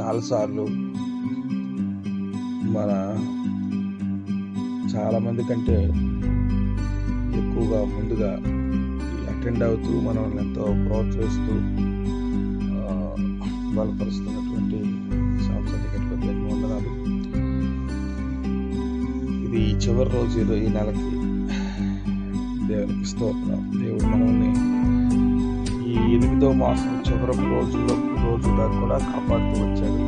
చాలాసార్లు మన చాలామంది కంటే ఎక్కువగా ముందుగా అటెండ్ అవుతూ మనల్ని ఎంతో ప్రోత్సహిస్తూ బలపరుస్తున్నటువంటి సాంస్కృతిక వందనాలు ఇది చివరి రోజు ఈ నెలకి దేవునికి స్తోత్రం. దేవుడు మనల్ని ఎనిమిదవ ఎనిమిదో మాసం చివరి రోజుల్లో రోజు కూడా కాపాడుతూ వచ్చాడు.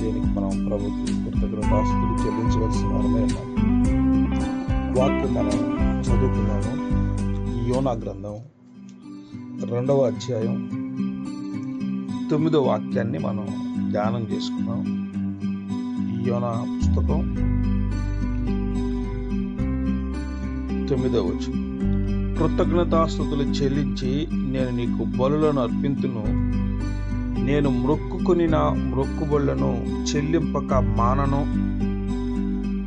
దీనికి మనం ప్రభుత్వ కృతజ్ఞతాస్తులు చెల్లించవలసిన వారమే ఉన్నాం. వాక్యం మనం చదువుకున్నాము యోనా గ్రంథం రెండవ అధ్యాయం తొమ్మిదో వాక్యాన్ని మనం ధ్యానం చేసుకున్నాం యోనా పుస్తకం తొమ్మిదో వచ్చింది కృతజ్ఞతాస్థుతులు చెల్లించి నేను నీకు బలులను అర్పింతును. నేను మ్రొక్కుకొని నా మ్రొక్కుబళ్ళను చెల్లింపక మానను.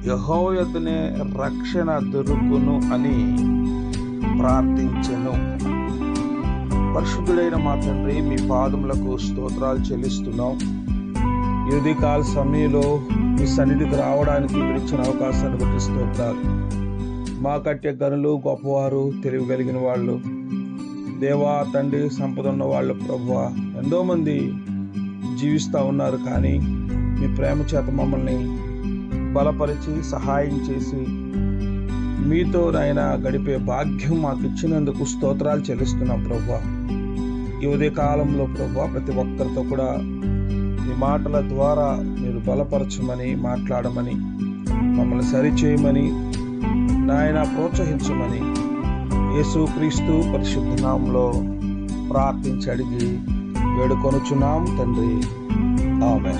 యహోయతనే రక్షణ దొరుకును అని ప్రార్థించెను. పరిశుద్ధుడైన మా తండ్రి మీ పాదములకు స్తోత్రాలు చెల్లిస్తున్నాం. యుది కాల సమయంలో మీ సన్నిధికి రావడానికి మీరు ఇచ్చిన అవకాశాన్ని బట్టి స్తోత్రాలు. మా కట్టే గనులు గొప్పవారు తెలివి కలిగిన వాళ్ళు. దేవా తండ్రి సంపద ఉన్న వాళ్ళు ప్రభువ ఎంతోమంది జీవిస్తూ ఉన్నారు కానీ మీ ప్రేమ చేత మమ్మల్ని బలపరిచి సహాయం చేసి మీతో నాయన గడిపే భాగ్యం మాకు ఇచ్చినందుకు స్తోత్రాలు చెల్లిస్తున్నాం ప్రభు ఈ ఉదయ కాలంలో ప్రభు ప్రతి ఒక్కరితో కూడా మీ మాటల ద్వారా మీరు బలపరచమని మాట్లాడమని మమ్మల్ని సరిచేయమని నాయన ప్రోత్సహించమని యేసుక్రీస్తు పరిశుద్ధనామంలో ప్రార్థించి అడిగి వేడుకొనుచున్నాం తండ్రి. ఆమె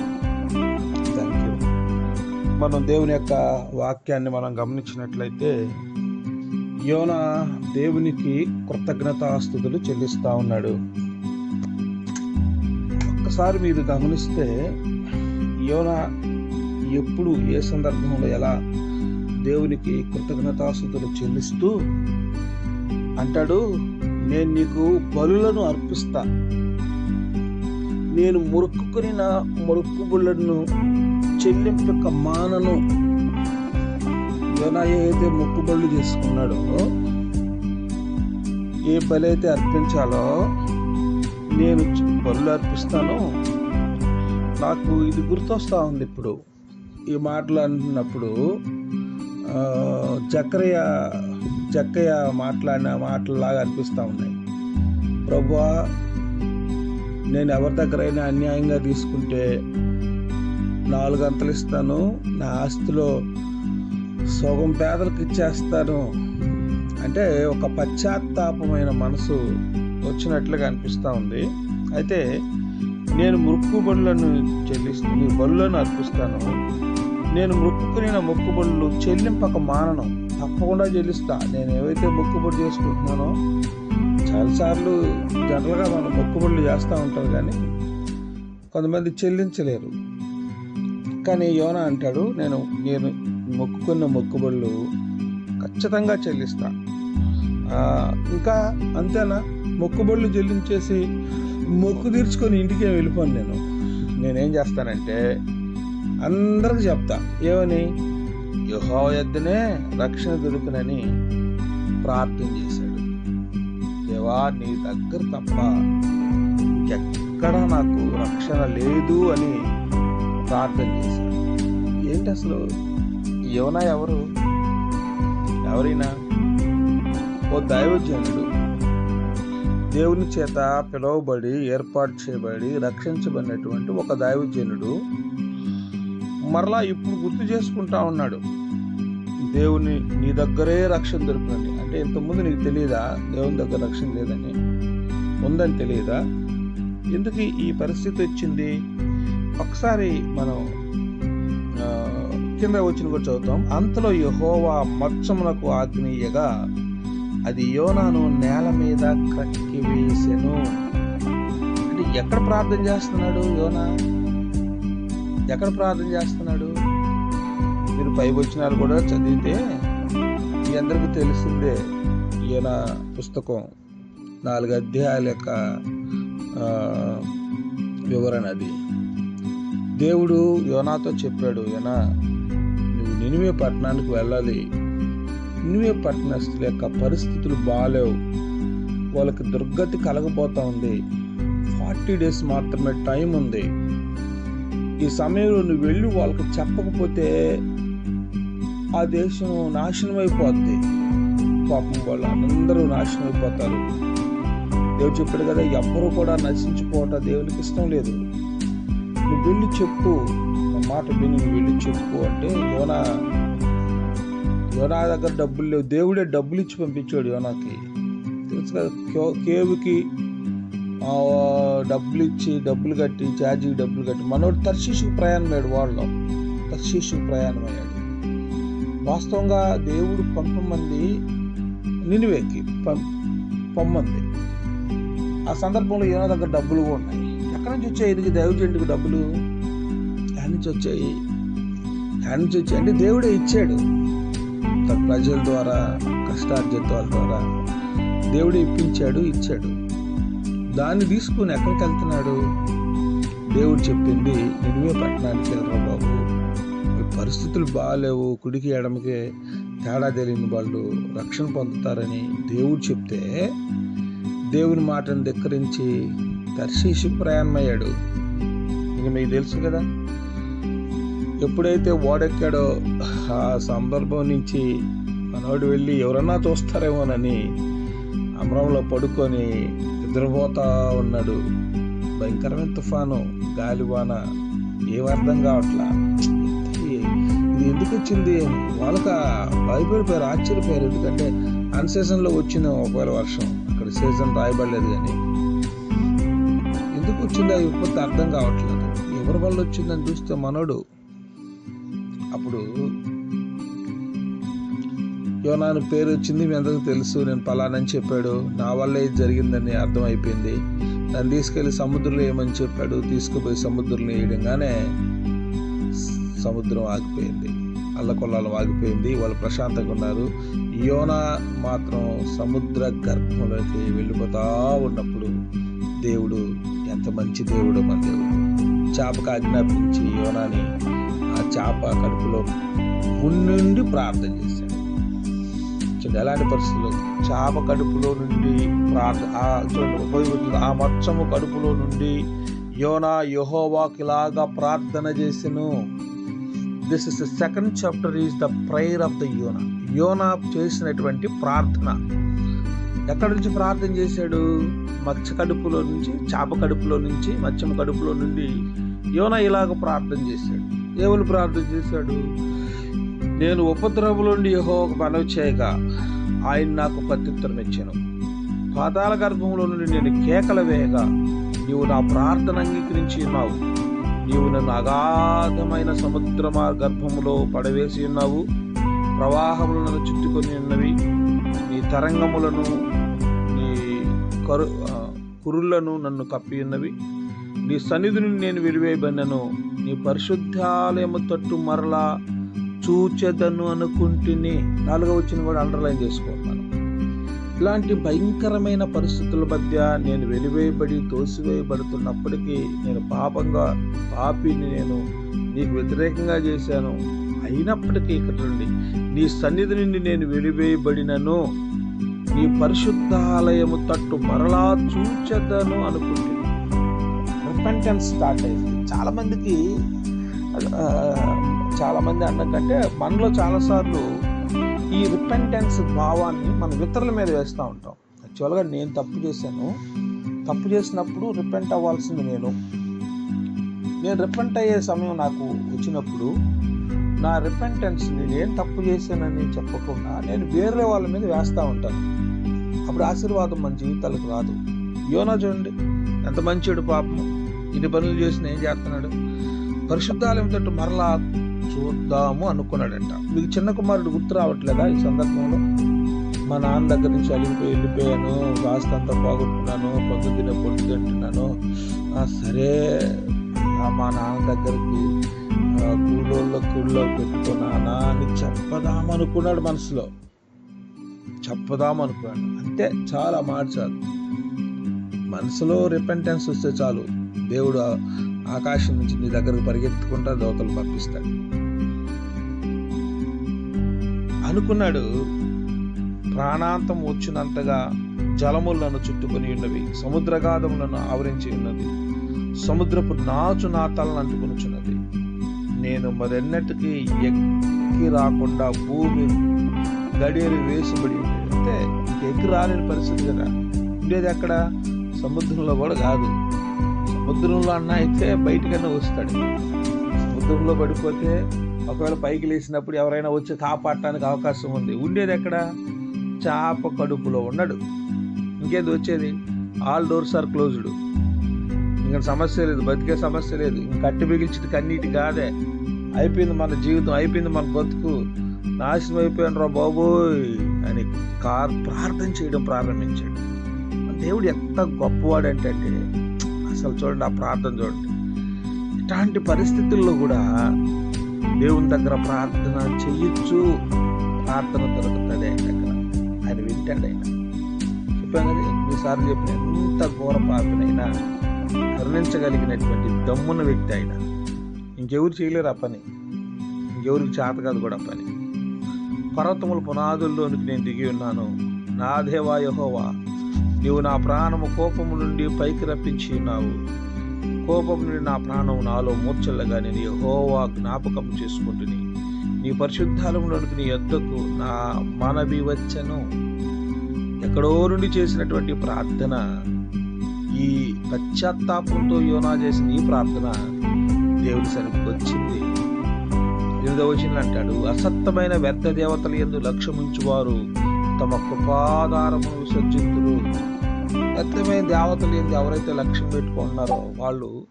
థ్యాంక్ యూ మనం దేవుని యొక్క వాక్యాన్ని మనం గమనించినట్లయితే యోన దేవునికి కృతజ్ఞతాస్తుతులు చెల్లిస్తా ఉన్నాడు. ఒక్కసారి మీరు గమనిస్తే యోన ఎప్పుడు ఏ సందర్భంలో ఎలా దేవునికి కృతజ్ఞతాస్తుతులు చెల్లిస్తూ అంటాడు నేను నీకు బలులను అర్పిస్తా. నేను మురుక్కుని నా మురుక్కుబులను చెల్లింపక మానను. యోనా ఏదైతే మొక్కుబళ్ళు చేసుకున్నాడో ఏ బలి అయితే అర్పించాలో నేను బలు అర్పిస్తాను నాకు ఇది గుర్తొస్తా ఉంది ఇప్పుడు. ఈ మాటలు అంటున్నప్పుడు చక్రయ్య చక్కయ్య మాట్లాడిన మాటలాగా అనిపిస్తూ ఉన్నాయి. ప్రభువా నేను ఎవరి దగ్గరైనా అన్యాయంగా తీసుకుంటే నాలుగు అంతలు ఇస్తాను నా ఆస్తిలో సగం పేదలకు ఇచ్చేస్తాను అంటే ఒక పశ్చాత్తాపమైన మనసు వచ్చినట్లుగా అనిపిస్తూ ఉంది. అయితే నేను మురుక్కు బడులను చెల్లిస్తాను నీ బడులను అర్పిస్తాను. నేను మొక్కుకుని మొక్కుబడులు చెల్లింపక మానను. తప్పకుండా చెల్లిస్తా. నేను ఏవైతే మొక్కుబడి చేసుకుంటున్నానో చాలాసార్లు జనరల్గా మనం మొక్కుబడులు చేస్తూ ఉంటారు కానీ కొంతమంది చెల్లించలేరు. కానీ యోన అంటాడు నేను నేను మొక్కుకున్న మొక్కుబడులు ఖచ్చితంగా చెల్లిస్తా. ఇంకా అంతేనా? మొక్కుబడులు చెల్లించేసి మొక్కు తీర్చుకొని ఇంటికి వెళ్ళిపోను నేను. నేనేం చేస్తానంటే అందరికి చెప్తా. ఏమని? యుహో ఎద్దునే రక్షణ దొరుకునని ప్రార్థన చేశాడు. దేవా నీ దగ్గర తప్ప ఇంకెక్కడ నాకు రక్షణ లేదు అని ప్రార్థన చేశాడు. ఏంటి అసలు? యోనా ఎవరు? ఎవరైనా? ఓ దైవజనుడు దేవుని చేత పిలువబడి ఏర్పాటు చేయబడి రక్షించబడినటువంటి ఒక దైవజనుడు మరలా ఇప్పుడు గుర్తు చేసుకుంటా ఉన్నాడు. దేవుని నీ దగ్గరే రక్షణ దొరుకుతుంది అంటే ఇంతకుముందు నీకు తెలియదా దేవుని దగ్గర రక్షణ లేదని. ఉందని తెలియదా ఎందుకు ఈ పరిస్థితి వచ్చింది? ఒకసారి మనం కింద వచ్చిన కూడా చదువుతాం. అంతలో యహోవా మత్సమునకు ఆగ్నేయగా అది యోనాను నేల మీద క్రక్కి వేసెను. అంటే ఎక్కడ ప్రార్థన చేస్తున్నాడు యోనా? ఎక్కడ ప్రార్థన చేస్తున్నాడు? మీరు పై వచ్చినారు కూడా చదివితే మీ అందరికీ తెలిసిందే ఈయన పుస్తకం నాలుగు అధ్యాయాల యొక్క వివరణ అది. దేవుడు యోనాతో చెప్పాడు యోనా నువ్వు నినివే పట్టణానికి వెళ్ళాలి. నినివే పట్టణస్తుల యొక్క పరిస్థితులు బాగాలేవు వాళ్ళకి దుర్గతి కలగబోతా ఉంది. ఫార్టీ డేస్ మాత్రమే టైం ఉంది. ఈ సమయంలో నువ్వు వెళ్ళి వాళ్ళకు చెప్పకపోతే ఆ దేశం నాశనం అయిపోద్ది పాపం వాళ్ళు అందరూ నాశనం అయిపోతారు దేవుడు చెప్పాడు కదా ఎవ్వరూ కూడా నశించిపోవటం దేవునికి ఇష్టం లేదు. నువ్వు వెళ్ళి చెప్పు. నా మాట విని నువ్వు వెళ్ళి చెప్పు అంటే యోనా యోనా దగ్గర డబ్బులు లేవు. దేవుడే డబ్బులు ఇచ్చి పంపించాడు యోనాకి. తెలుసు కదా కే- కేవుకి డబ్బులు ఇచ్చి డబ్బులు కట్టి ఛార్జీకి డబ్బులు కట్టి. మనోడు తర్శీషుకు ప్రయాణమయ్యాడు వాళ్ళు తర్శీషుకు ప్రయాణమయ్యాడు. వాస్తవంగా దేవుడు పంపమంది నినివేకి పం పొమ్మంది. ఆ సందర్భంలో ఏమో దగ్గర డబ్బులు కూడా ఉన్నాయి. ఎక్కడి నుంచి వచ్చాయి? ఇది దైవజండికి డబ్బులు? ఎక్కడి నుంచి వచ్చాయి? ఎక్కడి నుంచి వచ్చాయి? అంటే దేవుడే ఇచ్చాడు. ప్రజల ద్వారా కష్టార్జితాల ద్వారా దేవుడు ఇప్పించాడు ఇచ్చాడు. దాన్ని తీసుకుని ఎక్కడికి వెళ్తున్నాడు దేవుడు చెప్పింది నినివే పట్టణానికి వెళ్ళరా బాబు పరిస్థితులు బాగాలేవు కుడికి ఎడమకి తేడా తెలియని వాళ్ళు రక్షణ పొందుతారని దేవుడు చెప్తే దేవుని మాటను ధిక్కరించి తర్శీషి ప్రయాణమయ్యాడు. ఇక మీకు తెలుసు కదా ఎప్పుడైతే ఓడెక్కాడో ఆ సందర్భం నుంచి మనోడు వెళ్ళి ఎవరన్నా చూస్తారేమోనని అమరంలో పడుకొని నిద్రపోతా ఉన్నాడు. భయంకరమైన తుఫాను గాలివాన ఏం అర్థం కావట్లా? ఇది ఇది ఎందుకు వచ్చింది? వాళ్ళక భయపడిపోయారు ఆశ్చర్యపోయారు ఎందుకంటే అన్ సీజన్లో వచ్చిన ఒకవేళ వర్షం అక్కడ సీజన్ రాయబడలేదు కానీ. ఎందుకు వచ్చింది? ఆ విపత్తు అర్థం కావట్లేదు. ఎవరి వల్ల వచ్చిందని చూస్తే మనోడు. అప్పుడు యోనాను పేరు వచ్చింది మీ అందరికి తెలుసు నేను పలానని చెప్పాడు. నా వల్ల ఇది జరిగిందని అర్థమైపోయింది. నన్ను తీసుకెళ్ళి సముద్రంలో ఏమని చెప్పాడు? తీసుకుపోయి సముద్రంలో వేయడంగానే సముద్రం ఆగిపోయింది. అల్లకొల్లాలు ఆగిపోయింది వాళ్ళు ప్రశాంతంగా ఉన్నారు. యోనా మాత్రం సముద్ర గర్భంలోకి వెళ్ళిపోతా ఉన్నప్పుడు దేవుడు ఎంత మంచి దేవుడు మన దేవుడు. చేపకు ఆజ్ఞాపించి యోనాని ఆ చేప కడుపులో ఉండి ప్రార్థన చేశాడు. చూడండి ఎలాంటి పరిస్థితులు చేప కడుపులో నుండి ప్రార్థన ఆ చూడండి ఉపయోగించింది ఆ కడుపులో నుండి యోనా యహోవాకిలాగా ప్రార్థన చేసెను. This is the second chapter is the prayer of the యోనా యోనా చేసినటువంటి ప్రార్థన. ఎక్కడి నుంచి ప్రార్థన చేశాడు? మత్స్య కడుపులో నుంచి చేప కడుపులో నుంచి మత్స్యం కడుపులో నుండి యోనా ఇలాగ ప్రార్థన చేశాడు. దేవుని ప్రార్థన చేశాడు. నేను ఉపద్రవముల నుండి ఒక మనవి చేయగా ఆయన నాకు ప్రత్యుత్తరం ఇచ్చాను. పాతాల గర్భంలో నుండి నేను కేకల వేయగా నీవు నా ప్రార్థన అంగీకరించి ఉన్నావు. నీవు నన్ను అగాధమైన సముద్ర గర్భములో పడవేసి ఉన్నావు. ప్రవాహములు నన్ను చుట్టుకొని ఉన్నవి. నీ తరంగములను నీ కరు కురులను నన్ను కప్పి ఉన్నవి. నీ సన్నిధిని నేను విడివేయబడినను నీ పరిశుద్ధాలయము తట్టు మరలా చూచెదను అనుకుంటుని. నాలుగో వచ్చిన కూడా అండర్లైన్ చేసుకుంటాను ఇలాంటి భయంకరమైన పరిస్థితుల మధ్య నేను వెలివేయబడి తోసివేయబడుతున్నప్పటికీ నేను పాపంగా పాపిని నేను నీకు వ్యతిరేకంగా చేశాను. అయినప్పటికీ ఇక్కడ నుండి నీ సన్నిధి నుండి నేను వెలివేయబడినను. నీ పరిశుద్ధాలయము తట్టు మరలా చూచెదను అనుకుంటుంది రిపెంటెన్స్ స్టార్ట్ అయింది. చాలామందికి చాలామంది అన్నకంటే మనలో చాలాసార్లు ఈ రిపెంటెన్స్ భావాన్ని మనం ఇతరుల మీద వేస్తూ ఉంటాం. యాక్చువల్గా నేను తప్పు చేశాను. తప్పు చేసినప్పుడు రిపెంట్ అవ్వాల్సింది నేను. నేను రిపెంట్ అయ్యే సమయం నాకు వచ్చినప్పుడు నా రిపెంటెన్స్ని నేను తప్పు చేశానని చెప్పకుండా నేను వేరే వాళ్ళ మీద వేస్తూ ఉంటాను. అప్పుడు ఆశీర్వాదం మన జీవితాలకు రాదు. యోనా చూడండి ఎంత మంచిడు పాపం. ఇన్ని పనులు చేసిన ఏం చేస్తున్నాడు? పరిశుద్ధాలయం తట్టు మరలా చూద్దాము అనుకున్నాడంట. మీకు చిన్న కుమారుడు గుర్తు రావట్లేదా ఈ సందర్భంలో? మా నాన్న దగ్గర నుంచి అలిగిపోయి వెళ్ళిపోయాను కాస్త అంతా పోగొట్టుకున్నాను పొద్దున్నే పొట్టు తింటున్నాను. సరే మా నాన్న దగ్గరికి కూలోళ్ళ కూల్లో పెట్టుకున్నానా అని చెప్పదామనుకున్నాడు మనసులో. చెప్పదామనుకున్నాడు. అంతే చాలా మార్చాలి మనసులో రిపెంటెన్స్ వస్తే చాలు. దేవుడు ఆకాశం నుంచి నీ దగ్గరకు పరిగెత్తుకుంటా దోతలు పంపిస్తాడు. అనుకున్నాడు ప్రాణాంతం వచ్చినంతగా జలములను చుట్టుకొని ఉన్నవి సముద్రగాధములను ఆవరించి ఉన్నది సముద్రపు నాచు నా తలను అంటుకొనుచున్నది. నేను మరెన్నటికి ఎక్కి రాకుండా భూమి గడియలు వేసిబడి అంటే ఎక్కి రాలేని పరిస్థితి కదా. ఉండేది అక్కడ సముద్రంలో కూడా కాదు. సముద్రంలో అన్న అయితే బయటికైనా వస్తాడు. సముద్రంలో పడిపోతే ఒకవేళ పైకి లేచినప్పుడు ఎవరైనా వచ్చి కాపాడటానికి అవకాశం ఉంది. ఉండేది ఎక్కడ? చాప కడుపులో ఉన్నాడు. ఇంకేది వచ్చేది? ఆల్ డోర్స్ ఆర్ క్లోజ్డ్ ఇంకా సమస్య లేదు. బతికే సమస్య లేదు. ఇంక కట్టి బిగిల్చింది కన్నీటి కాదే. అయిపోయింది మన జీవితం అయిపోయింది మన బతుకు. నాశనం అయిపోయాను రా బాబోయ్ అని కార్ ప్రార్థన చేయడం ప్రారంభించాడు. దేవుడు ఎంత గొప్పవాడు అంటే అసలు చూడండి ఆ ప్రార్థన చూడండి. ఇట్లాంటి పరిస్థితుల్లో కూడా దేవుని దగ్గర ప్రార్థన చెయ్యొచ్చు ప్రార్థన దొరుకుతుంది ఆయన దగ్గర ఆయన వింటాడు ఆయన చెప్పాను కదా ఎన్నిసార్లు చెప్పిన ఎంత ఘోర పాపనైనా కరుణించగలిగినటువంటి దమ్మున వ్యక్తి ఆయన. ఇంకెవరు చేయలేరు ఆ పని. ఇంకెవరికి చేత కాదు కూడా పని. పర్వతముల పునాదుల్లోనికి నేను దిగి ఉన్నాను. నా దేవా యహోవా నీవు నా ప్రాణము కోపము నుండి పైకి రప్పించి ఉన్నావు. కోపం నుండి నా ప్రాణం నాలో మూర్చల్లగా నేను యహోవా జ్ఞాపకం చేసుకుంటుని నీ పరిశుద్ధాలంలోనికి నీ యొద్దకు నా మనవి వచ్చను ఎక్కడో నుండి చేసినటువంటి ప్రార్థన ఈ పశ్చాత్తాపంతో యోనా చేసిన ఈ ప్రార్థన దేవుడి సన్నిధికి వచ్చింది. ఎనిమిదవ అంటాడు అసత్తమైన వ్యర్థ దేవతల ఎందు లక్ష్యముంచువారు తమ కృపాధారమును విసర్జింతురు. వ్యర్థమైన దేవతలు ఏంది? ఎవరైతే లక్ష్యం పెట్టుకుంటున్నారో వాళ్ళు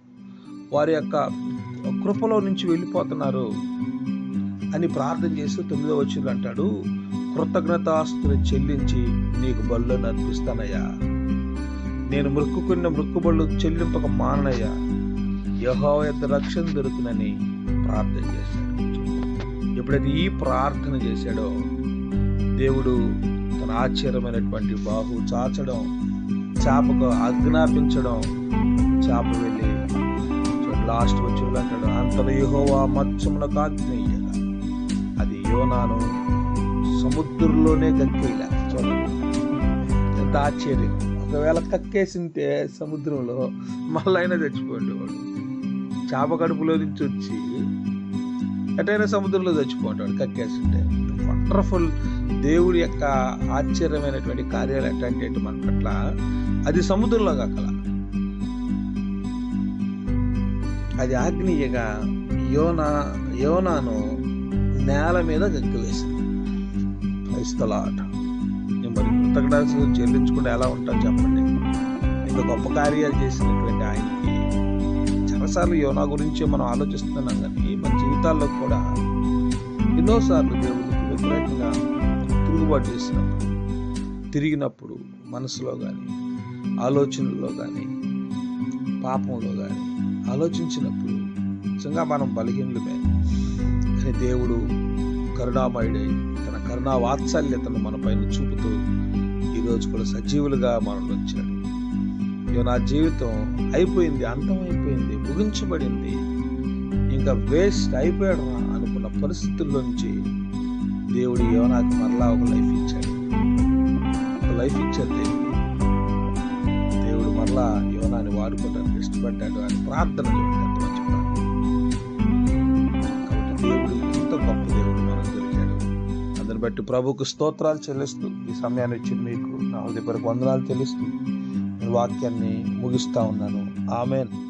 వారి యొక్క కృపలో నుంచి వెళ్ళిపోతున్నారు అని ప్రార్థన చేస్తూ తొమ్మిదవ వచ్చింది అంటాడు కృతజ్ఞతాస్తులు చెల్లించి నీకు బళ్ళు అర్పిస్తానయ్యా. నేను మృక్కుకున్న మృక్కుబళ్ళు చెల్లింపక మానయ్యా యహో యొక్క రక్షణ దొరుకునని ప్రార్థన చేశాడు. ఎప్పుడైతే ఈ ప్రార్థన చేశాడో దేవుడు తన ఆశ్చర్యమైనటువంటి బాహు చాచడం చేపకు ఆజ్ఞాపించడం చేప వెళ్ళి లాస్ట్ వచ్చి అంటాడు అంతలో యహోవా మత్స్యమునకు ఆజ్ఞయ్యగా అది యోనాను సముద్రంలోనే గక్కేలా చూడండి ఎంత ఆశ్చర్యం. ఒకవేళ కక్కేసింటే సముద్రంలో మళ్ళైనా చచ్చిపోండి చచ్చిపోయేవాడు. చేప కడుపులో నుంచి వచ్చి ఎటైనా సముద్రంలో చచ్చిపోతాడు కక్కేసింటే. వండర్ఫుల్ దేవుడి యొక్క ఆశ్చర్యమైనటువంటి కార్యాలు ఎట్లాంటి మన పట్ల అది సముద్రంలో కల. అది ఆగ్నేయగా యోనా యోనాను నేల మీద గక్కివేసింది క్రైస్తలాట మరి కృతజ్ఞతలు చెల్లించుకుంటే ఎలా ఉంటాం చెప్పండి? ఇంత గొప్ప కార్యాలు చేసినటువంటి ఆయనకి చాలాసార్లు యోనా గురించి మనం ఆలోచిస్తున్నాం కానీ మన జీవితాల్లో కూడా ఎన్నోసార్లు దేవుడికి వ్యతిరేకంగా తిరుగుబాటు చేసినప్పుడు తిరిగినప్పుడు మనసులో కానీ ఆలోచనల్లో కానీ పాపంలో కానీ ఆలోచించినప్పుడు నిజంగా మనం బలహీనులమే. కానీ దేవుడు కరుణామయుడై తన కరుణా వాత్సల్యతను మన పైన చూపుతూ ఈరోజు కూడా సజీవులుగా మనల్ని వచ్చాడు. ఇక నా జీవితం అయిపోయింది అంతం అయిపోయింది ముగించబడింది ఇంకా వేస్ట్ అయిపోయాడు అనుకున్న పరిస్థితుల్లోంచి దేవుడు యోనాకి మరలా ఒక లైఫ్ ఇచ్చాడు. ఒక లైఫ్ ఇచ్చాడు దేవుడు దేవుడు మరలా యోనాని వాడుకోవడానికి ఇష్టపడ్డాడు. అని ప్రార్థన చూడండి మంచి ప్రార్థన కాబట్టి దేవుడు ఎంత గొప్ప దేవుడు మనకు దొరికాడు అందుని బట్టి ప్రభుకు స్తోత్రాలు చెల్లిస్తూ ఈ సమయాన్ని ఇచ్చి మీకు నా హృదయపరకు వందనాలు తెలుస్తూ వాక్యాన్ని ముగిస్తా ఉన్నాను. ఆమెన్.